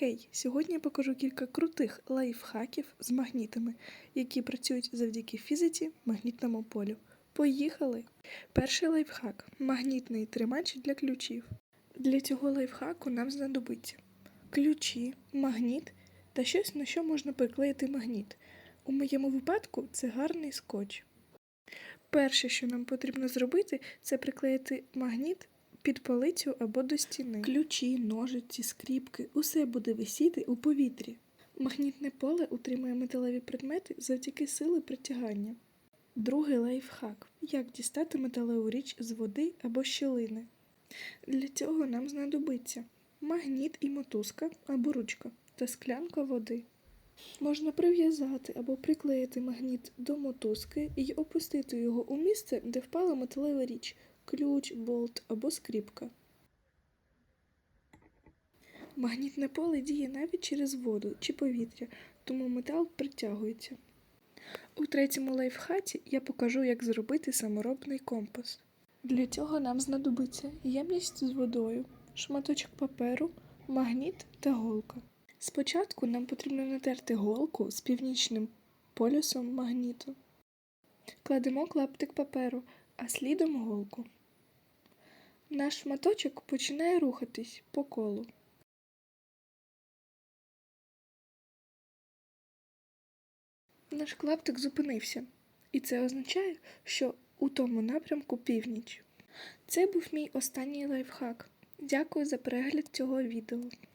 Хей, сьогодні я покажу кілька крутих лайфхаків з магнітами, які працюють завдяки фізиці магнітному полю. Поїхали! Перший лайфхак магнітний тримач для ключів. Для цього лайфхаку нам знадобиться ключі, магніт та щось, на що можна приклеїти магніт. У моєму випадку це гарний скотч. Перше, що нам потрібно зробити, це приклеїти магніт під полицю або до стіни. Ключі, ножиці, скріпки усе буде висіти у повітрі. Магнітне поле утримує металеві предмети завдяки сили притягання. Другий лайфхак як дістати металеву річ з води або щілини. Для цього нам знадобиться магніт і мотузка або ручка та склянка води. Можна прив'язати або приклеїти магніт до мотузки і опустити його у місце, де впала металева річ ключ, болт або скріпка. Магнітне поле діє навіть через воду чи повітря, тому метал притягується. У третьому лайфхаті я покажу, як зробити саморобний компас. Для цього нам знадобиться ємність з водою, шматочок паперу, магніт та голка. Спочатку нам потрібно натерти голку з північним полюсом магніту. Кладемо клаптик паперу, а слідом голку. Наш шматочок починає рухатись по колу. Наш клаптик зупинився, і це означає, що у тому напрямку північ. Це був мій останній лайфхак. Дякую за перегляд цього відео.